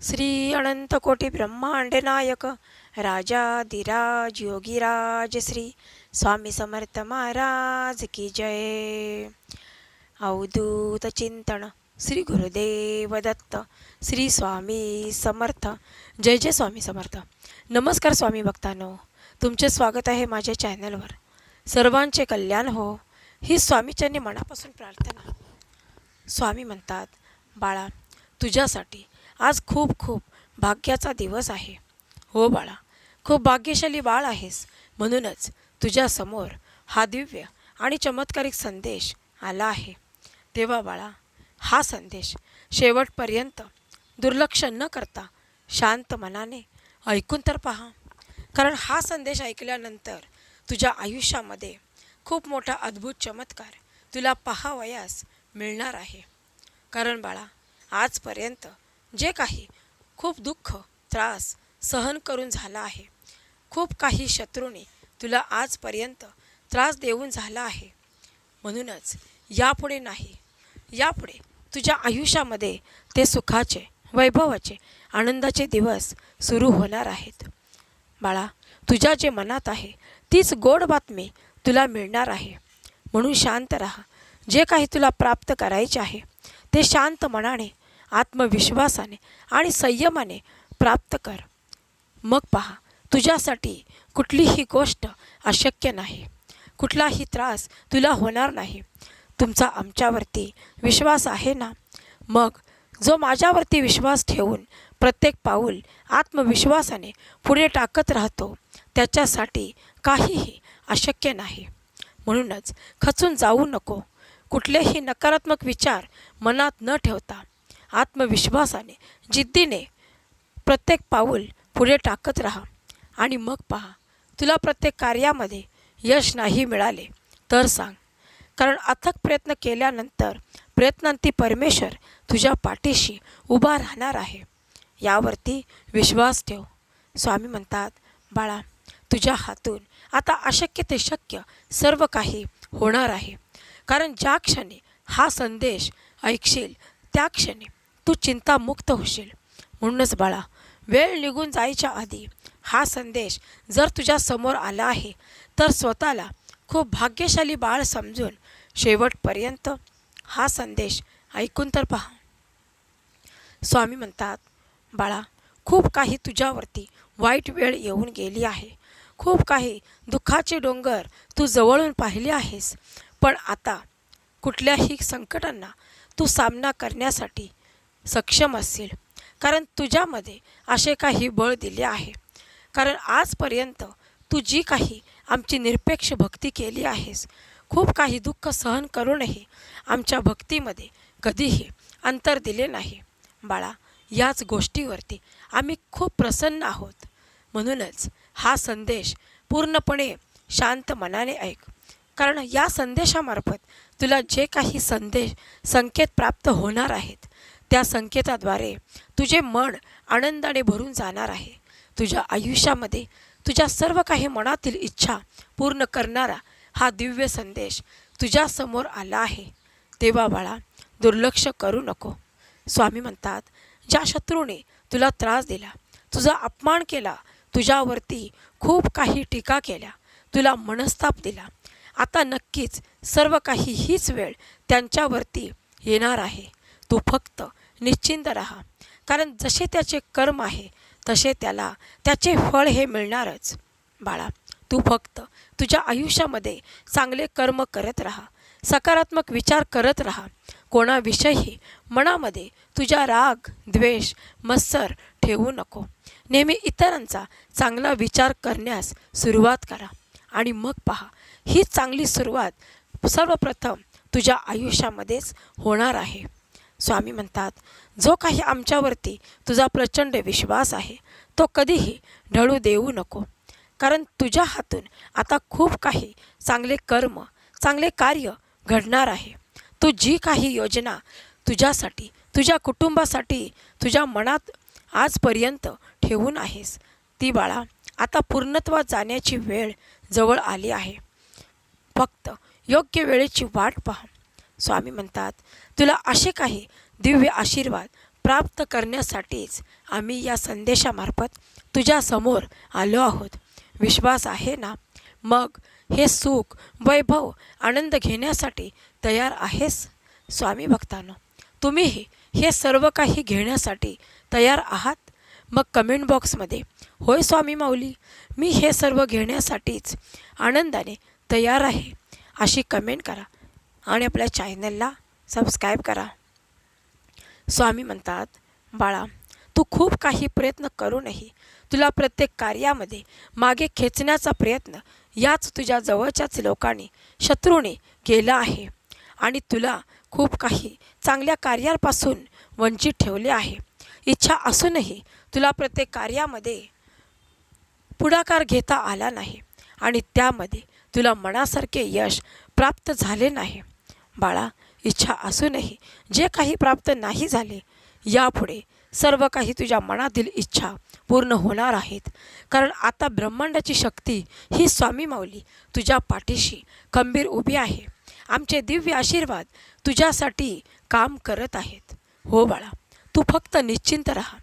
श्री अनंत कोटी ब्रह्मांड नायक राजाधिराज योगीराज श्री स्वामी समर्थ महाराज की जय। अवधूत चिंतन श्री गुरुदेव दत्त श्री स्वामी समर्थ। जय जय स्वामी समर्थ। नमस्कार स्वामी भक्तांनो तुमचे स्वागत आहे माझ्या चॅनलवर. सर्वांचे कल्याण हो ही स्वामीच्यांनी मनापासून प्रार्थना. स्वामी म्हणतात बाळा तुझ्यासाठी आज खूप खूप भाग्याचा दिवस आहे. हो बाळा खूप भाग्यशाली बाळ आहेस. म्हणूनच तुझ्यासमोर हा दिव्य आणि चमत्कारिक संदेश आला आहे. तेव्हा बाळा हा संदेश शेवटपर्यंत दुर्लक्ष न करता शांत मनाने ऐकून तर पहा. कारण हा संदेश ऐकल्यानंतर तुझ्या आयुष्यामध्ये खूप मोठा अद्भुत चमत्कार तुला पहावयास मिळणार आहे. कारण बाळा आजपर्यंत जे काही खूप दुःख त्रास सहन करून झाला आहे. खूप काही शत्रूने तुला आजपर्यंत त्रास देऊन झाला आहे. म्हणूनच यापुढे नाही. यापुढे तुझ्या आयुष्यामध्ये ते सुखाचे वैभवाचे आनंदाचे दिवस सुरू होणार आहेत. बाळा तुझ्या जे मनात आहे तीच गोड बातमी तुला मिळणार आहे. म्हणून शांत राहा. जे काही तुला प्राप्त करायचे आहे ते शांत मनाने आत्मविश्वासाने आणि संयमाने प्राप्त कर. मग पहा तुझ्यासाठी कुठलीही गोष्ट अशक्य नाही. कुठलाही त्रास तुला होणार नाही. तुमचा आमच्यावरती विश्वास आहे ना? मग जो माझ्यावरती विश्वास ठेवून प्रत्येक पाऊल आत्मविश्वासाने पुढे टाकत राहतो त्याच्यासाठी काहीही अशक्य नाही. म्हणूनच खचून जाऊ नको. कुठलेही नकारात्मक विचार मनात न ठेवता आत्मविश्वासाने जिद्दीने प्रत्येक पाऊल पुढे टाकत राहा आणि मग पहा तुला प्रत्येक कार्यामध्ये यश नाही मिळाले तर सांग. कारण अथक प्रयत्न केल्यानंतर प्रयत्नांती परमेश्वर तुझ्या पाठीशी उभा राहणार आहे. यावरती विश्वास ठेव. स्वामी म्हणतात बाळा तुझ्या हातून आता अशक्य ते शक्य सर्व काही होणार आहे. कारण ज्या क्षणी हा संदेश ऐकशील त्या क्षणी तू चिंतामुक्त होशील. म्हणूनच बाळा वेळ निघून जायच्या आधी हा संदेश जर तुझ्या समोर आला आहे तर स्वतःला खूप भाग्यशाली बाळ समजून शेवटपर्यंत हा संदेश ऐकून तर पहा. स्वामी म्हणतात बाळा खूप काही तुझ्यावरती वाईट वेळ येऊन गेली आहे. खूप काही दुःखाचे डोंगर तू जवळून पाहिले आहेस. पण आता कुठल्याही संकटांना तू सामना करण्यासाठी सक्षम असेल कारण तुझ्यामध्ये असे काही बळ दिले आहे. कारण आजपर्यंत तू जी काही आमची निरपेक्ष भक्ती केली आहेस खूप काही दुःख सहन करूनही आमच्या भक्तीमध्ये कधीही अंतर दिले नाही. बाळा याच गोष्टीवरती आम्ही खूप प्रसन्न आहोत. म्हणूनच हा संदेश पूर्णपणे शांत मनाने ऐक. कारण या संदेशामार्फत तुला जे काही संदेश संकेत प्राप्त होणार आहेत त्या संकेताद्वारे तुझे मन आनंदाने भरून जाणार आहे. तुझ्या आयुष्यामध्ये तुझ्या सर्व काही मनातील इच्छा पूर्ण करणारा हा दिव्य संदेश तुझ्यासमोर आला आहे. तेव्हा बाळा दुर्लक्ष करू नको. स्वामी म्हणतात ज्या शत्रूने तुला त्रास दिला तुझा अपमान केला तुझ्यावरती खूप काही टीका केल्या तुला मनस्ताप दिला आता नक्कीच सर्व काही हीच वेळ त्यांच्यावरती येणार आहे. तू फक्त निश्चिंत राहा. कारण जसे त्याचे कर्म आहे तसे त्याला त्याचे फळ हे मिळणारच. बाळा तू फक्त तुझ्या आयुष्यामध्ये चांगले कर्म करत राहा. सकारात्मक विचार करत राहा. कोणाविषयी मनामध्ये तुझा राग द्वेष मत्सर ठेवू नको. नेहमी इतरांचा चांगला विचार करण्यास सुरुवात करा. आणि मग पहा ही चांगली सुरुवात सर्वप्रथम तुझ्या आयुष्यामध्येच होणार आहे. स्वामी म्हणतात जो काही आमच्यावरती तुझा प्रचंड विश्वास आहे तो कधीही ढळू देऊ नको. कारण तुझ्या हातून आता खूप काही चांगले कर्म चांगले कार्य घडणार आहे. तू जी काही योजना तुझ्यासाठी तुझ्या कुटुंबासाठी तुझ्या मनात आजपर्यंत ठेवून आहेस ती बाळा आता पूर्णत्वात जाण्याची वेळ जवळ आली आहे. फक्त योग्य वेळेची वाट पहा. स्वामी म्हणतात तुला असे काही दिव्य आशीर्वाद प्राप्त करण्यासाठीच आम्ही या संदेशामार्फत तुझ्यासमोर आलो आहोत. विश्वास आहे ना? मग हे सुख वैभव आनंद घेण्यासाठी तयार आहेस? स्वामी भक्तांनो तुम्हीही हे सर्व काही घेण्यासाठी तयार आहात? मग कमेंट बॉक्समध्ये होय स्वामी माऊली मी हे सर्व घेण्यासाठीच आनंदाने तयार आहे. अशी कमेंट करा आणि आपल्या चॅनलला सबस्क्राईब करा. स्वामी म्हणतात बाळा तू खूप काही प्रयत्न करूनही तुला प्रत्येक कार्यामध्ये मागे खेचण्याचा प्रयत्न याच तुझ्या जवळच्याच लोकांनी शत्रूने केला आहे. आणि तुला खूप काही चांगल्या कार्यापासून वंचित ठेवले आहे. इच्छा असूनही तुला प्रत्येक कार्यामध्ये पुढाकार घेता आला नाही. आणि त्यामध्ये तुला मनासारखे यश प्राप्त झाले नाही. बाळा इच्छा असूनही जे काही प्राप्त नाही झाले यापुढे सर्व काही तुझ्या मनातील इच्छा पूर्ण होणार आहेत. कारण आता ब्रह्मांडाची शक्ती ही स्वामी माऊली तुझ्या पाठीशी खंबीर उभी आहे. आमचे दिव्य आशीर्वाद तुझ्यासाठी काम करत आहेत. हो बाळा तू फक्त निश्चिंत राहा.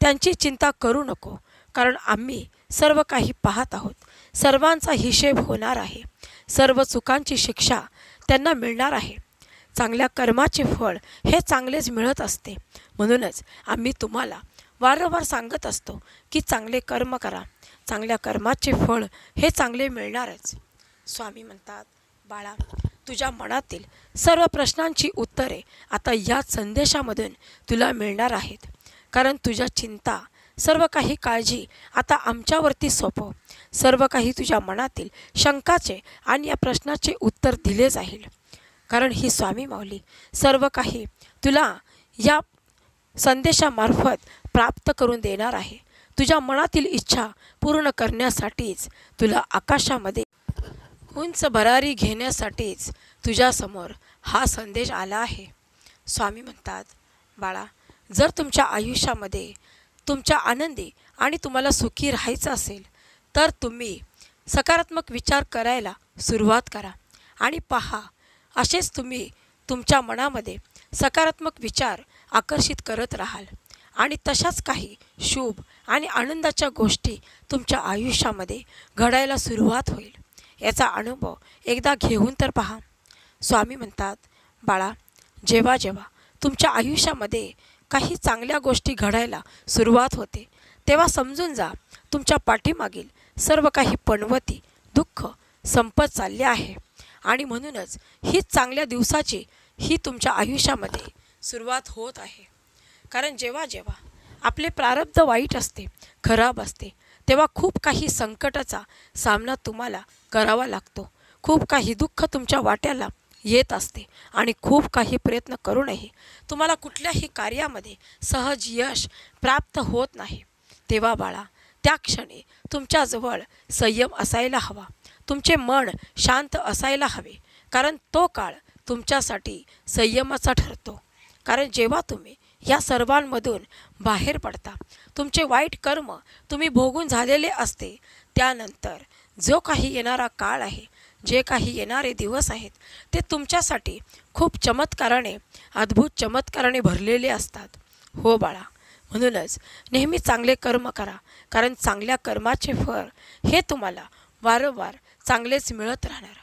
त्यांची चिंता करू नको कारण आम्ही सर्व काही पाहत आहोत. सर्वांचा हिशेब होणार आहे. सर्व चुकांची शिक्षा त्यांना मिळणार आहे. चांगल्या कर्माचे फळ हे चांगलेच मिळत असते. म्हणूनच आम्ही तुम्हाला वारंवार सांगत असतो की चांगले कर्म करा. चांगल्या कर्माचे फळ हे चांगले मिळणारच. स्वामी म्हणतात बाळा तुझ्या मनातील सर्व प्रश्नांची उत्तरे आता या संदेशामधून तुला मिळणार आहेत. कारण तुझ्या चिंता सर्व काही काळजी आता आमच्यावरती सोपव. सर्व काही तुझ्या मनातील शंकाचे आणि या प्रश्नाचे उत्तर दिले जाईल. कारण ही स्वामी माऊली सर्व काही तुला या संदेशामार्फत प्राप्त करून देणार आहे. तुझ्या मनातील इच्छा पूर्ण करण्यासाठीच तुला आकाशामध्ये उंच भरारी घेण्यासाठीच तुझ्यासमोर हा संदेश आला आहे. स्वामी म्हणतात बाळा जर तुमच्या आयुष्यामध्ये तुमच्या आनंदी आणि तुम्हाला सुखी राहायचं असेल तर तुम्ही सकारात्मक विचार करायला सुरुवात करा आणि पहा असेच तुम्ही तुमच्या मनामध्ये सकारात्मक विचार आकर्षित करत राहाल. आणि तशाच काही शुभ आणि आनंदाच्या गोष्टी तुमच्या आयुष्यामध्ये घडायला सुरुवात होईल. याचा अनुभव एकदा घेऊन तर पहा. स्वामी म्हणतात बाळा जेव्हा जेव्हा तुमच्या आयुष्यामध्ये काही चांगल्या गोष्टी घडायला सुरुवात होते तेव्हा समजून जा तुमच्या पाठीमागील सर्व काही पणवती दुःख संपत चालले आहे. आणि म्हणूनच ही चांगल्या दिवसाची ही तुमच्या आयुष्यामध्ये सुरुवात होत आहे. कारण जेव्हा जेव्हा आपले प्रारब्ध वाईट असते खराब असते तेव्हा खूप काही संकटाचा सामना तुम्हाला करावा लागतो. खूप काही दुःख तुमच्या वाट्याला येत असते आणि खूप काही प्रयत्न करूनही तुम्हाला कुठल्याही कार्यामध्ये सहज यश प्राप्त होत नाही. तेव्हा बाळा त्या क्षणी तुमच्याजवळ संयम असायला हवा. तुमचे मन शांत असायला हवे कारण तो काळ तुमच्यासाठी संयमाचा ठरतो. कारण जेव्हा तुम्ही या सर्वांमधून बाहेर पडता तुमचे वाईट कर्म तुम्ही भोगून झालेले असते त्यानंतर जो काही येणारा काळ आहे जे काही येणारे दिवस आहेत ते तुमच्यासाठी खूप चमत्काराने अद्भुत चमत्काराने भरलेले असतात. हो बाळा म्हणूनच नेहमी चांगले कर्म करा कारण चांगल्या कर्माचे फळ हे तुम्हाला वारंवार चांगलेच मिळत राहणार.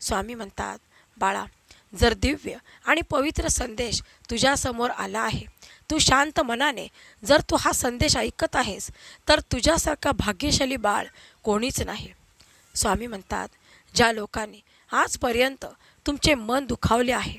स्वामी म्हणतात बाळा जर दिव्य आणि पवित्र संदेश तुझ्यासमोर आला आहे तू शांत मनाने जर तू हा संदेश ऐकत आहेस तर तुझ्यासारखा भाग्यशाली बाळ कोणीच नाही. स्वामी म्हणतात ज्या लोकांनी आजपर्यंत तुमचे मन दुखावले आहे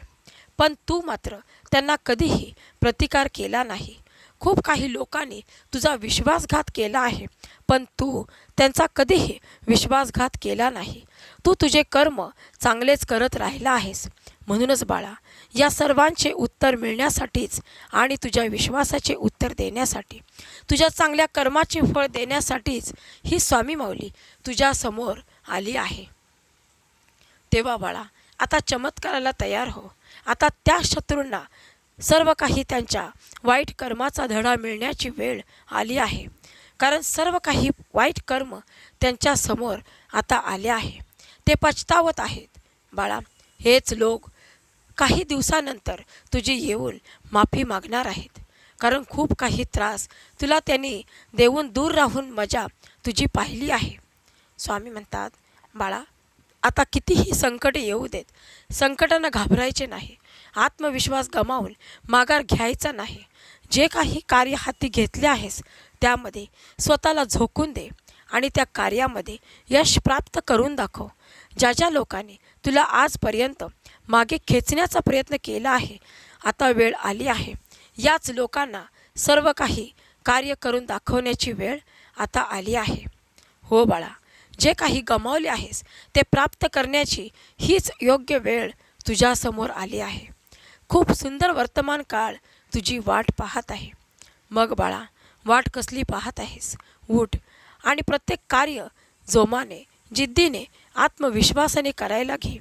पण तू मात्र त्यांना कधीही प्रतिकार केला नाही. खूप काही लोकांनी तुझा विश्वासघात केला आहे. पण तू त्यांचा कधीही विश्वासघात केला नाही. तू तुझे कर्म चांगलेच करत राहिला आहेस. म्हणूनच बाळा या सर्वांचे उत्तर मिळण्यासाठीच आणि तुझ्या विश्वासाचे उत्तर देण्यासाठी तुझ्या चांगल्या कर्माचे फळ देण्यासाठीच ही स्वामी माऊली तुझ्यासमोर आली आहे. तेव्हा बाळा आता चमत्काराला तयार हो. आता त्या शत्रूंना सर्व काही त्यांच्या वाईट कर्माचा धडा मिळण्याची वेळ आली आहे. कारण सर्व काही वाईट कर्म त्यांच्यासमोर आता आले आहे. ते पछतावत आहेत. बाळा हेच लोक काही दिवसानंतर तुझी येऊन माफी मागणार आहेत. कारण खूप काही त्रास तुला त्यांनी देऊन दूर राहून मजा तुझी पाहिली आहे. स्वामी म्हणतात बाळा आता कितीही संकट येऊ देत संकटांना घाबरायचे नाही. आत्मविश्वास गमावून माघार घ्यायचा नाही. जे काही कार्य हाती घेतले आहेस त्यामध्ये स्वतःला झोकून दे आणि त्या कार्यामध्ये यश प्राप्त करून दाखव. ज्या ज्या लोकांनी तुला आजपर्यंत मागे खेचण्याचा प्रयत्न केला आहे आता वेळ आली आहे. याच लोकांना सर्व काही कार्य करून दाखवण्याची वेळ आता आली आहे. हो बाळा जे काही गमावले आहेस ते प्राप्त करण्याची हीच योग्य वेळ तुझ्यासमोर आली आहे. खूप सुंदर वर्तमान काळ तुझी वाट पाहत आहे. मग बाळा वाट कसली पाहत आहेस? उठ आणि प्रत्येक कार्य जोमाने जिद्दीने आत्मविश्वासाने करायला घे.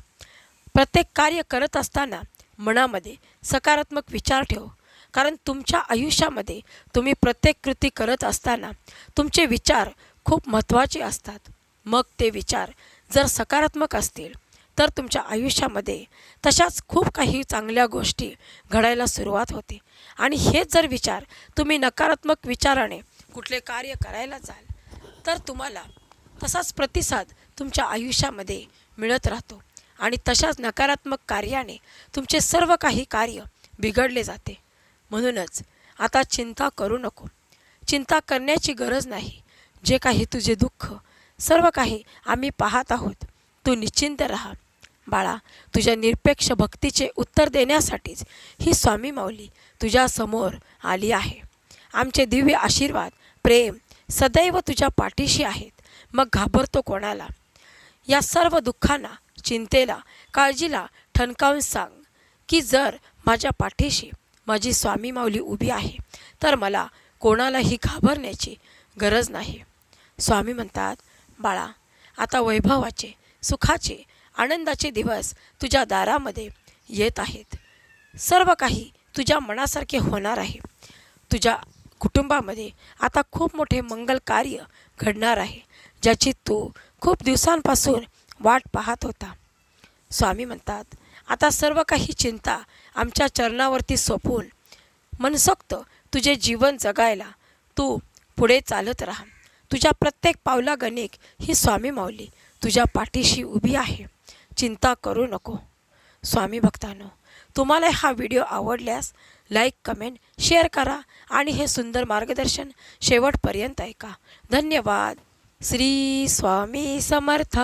प्रत्येक कार्य करत असताना मनामध्ये सकारात्मक विचार ठेव. कारण तुमच्या आयुष्यामध्ये तुम्ही प्रत्येक कृती करत असताना तुमचे विचार खूप महत्त्वाचे असतात. मग ते विचार जर सकारात्मक असतील तर तुमच्या आयुष्यामध्ये तशाच खूप काही चांगल्या गोष्टी घडायला सुरुवात होते. आणि हेच जर विचार तुम्ही नकारात्मक विचाराने कुठले कार्य करायला जाल तर तुम्हाला तसाच प्रतिसाद तुमच्या आयुष्यामध्ये मिळत राहतो. आणि तशाच नकारात्मक कार्याने तुमचे सर्व काही कार्य बिघडले जाते. म्हणूनच आता चिंता करू नको. चिंता करण्याची गरज नाही. जे काही तुझे दुःख सर्व काही आम्ही पाहत आहोत. तू निश्चिंत राहा. बाळा तुझ्या निरपेक्ष भक्तीचे उत्तर देण्यासाठीच ही स्वामी माऊली तुझ्यासमोर आली आहे. आमचे दिव्य आशीर्वाद प्रेम सदैव तुझ्या पाठीशी आहेत. मग घाबरतो कोणाला? या सर्व दुःखांना चिंतेला काळजीला ठणकावून सांग की जर माझ्या पाठीशी माझी स्वामी माऊली उभी आहे तर मला कोणालाही घाबरण्याची गरज नाही. स्वामी म्हणतात बाळा आता वैभवाचे सुखाचे आनंदाचे दिवस तुझ्या दारामध्ये येत आहेत. सर्व काही तुझ्या मनासारखे होणार आहे. तुझ्या कुटुंबामध्ये आता खूप मोठे मंगल कार्य घडणार आहे ज्याची तू खूप दिवसांपासून वाट पाहत होता. स्वामी म्हणतात आता सर्व काही चिंता आमच्या चरणावरती सोपवून मनसोक्त तुझे जीवन जगायला तू पुढे चालत राहा. तुझ्या प्रत्येक पावला गणिक ही स्वामी माऊली तुझ्या पाठीशी उभी आहे. चिंता करू नको. स्वामी भक्तांनो तुम्हाला हा व्हिडिओ आवडल्यास लाईक कमेंट शेअर करा आणि हे सुंदर मार्गदर्शन शेवटपर्यंत ऐका. धन्यवाद. श्री स्वामी समर्थ.